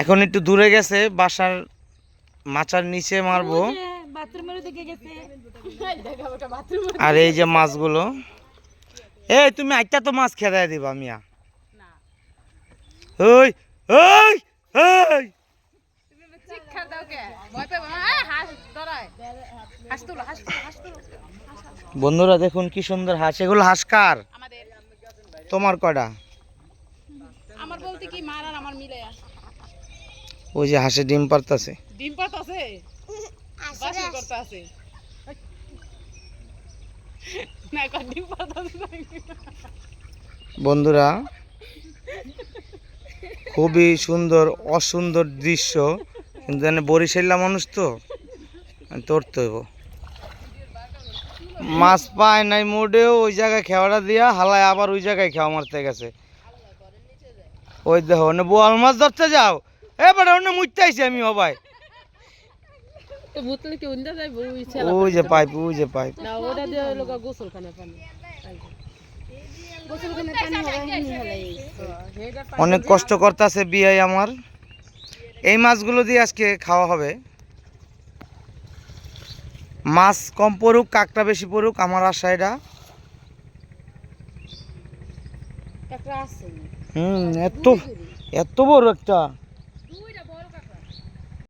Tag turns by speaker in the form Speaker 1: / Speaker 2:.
Speaker 1: এখন একটু দূরে গেছে বাসার মাচার নিচে মারবো। আর এই যে মাছগুলো। এই তুমি একটা তো মাছ খেদাই দিবা মিয়া। ওই ওই ওই। বন্ধুরা দেখুন কি সুন্দর হাঁস। এগুলো হাঁস কার? তোমার কটা
Speaker 2: আমার বলতে কি মার আর আমার মিলে
Speaker 1: ওই যে হাঁসে ডিম পারতাছে
Speaker 2: ডিম পাত আছে বাসি করতে আছে না কর ডিম পাত আছে
Speaker 1: বন্ধুরা খুবই সুন্দর অসুন্দর দৃশ্য। কিন্তু জানে বরিশাল্লা মানুষ তো তোরতে হইব। মাছ পায় নাই মোড়েও ওই জায়গায় খেওয়াটা দিয়া হালায় আবার ওই জায়গায় খেওয়া মারতে গেছে। ওই দেখো বোয়াল মাছ ধরতে যাও। এবার ওনে মুইতে আইছি আমি হবাই
Speaker 2: তো কি উন্দা যাই বউ ইচ্ছা
Speaker 1: ওই যে পাইপ ওই যে পাইপ।
Speaker 2: না ওটা দিয়ে লোক গোসল পানি। গোসল খানা পানি হবে
Speaker 1: অনেক কষ্ট করতেছে বিয়ে আমার। এই মাছগুলো দিয়ে আজকে খাওয়া হবে। মাছ কম পড়ুক কাকটা বেশি পড়ুক আমার আশা এটা। হুম এত এত বড় একটা।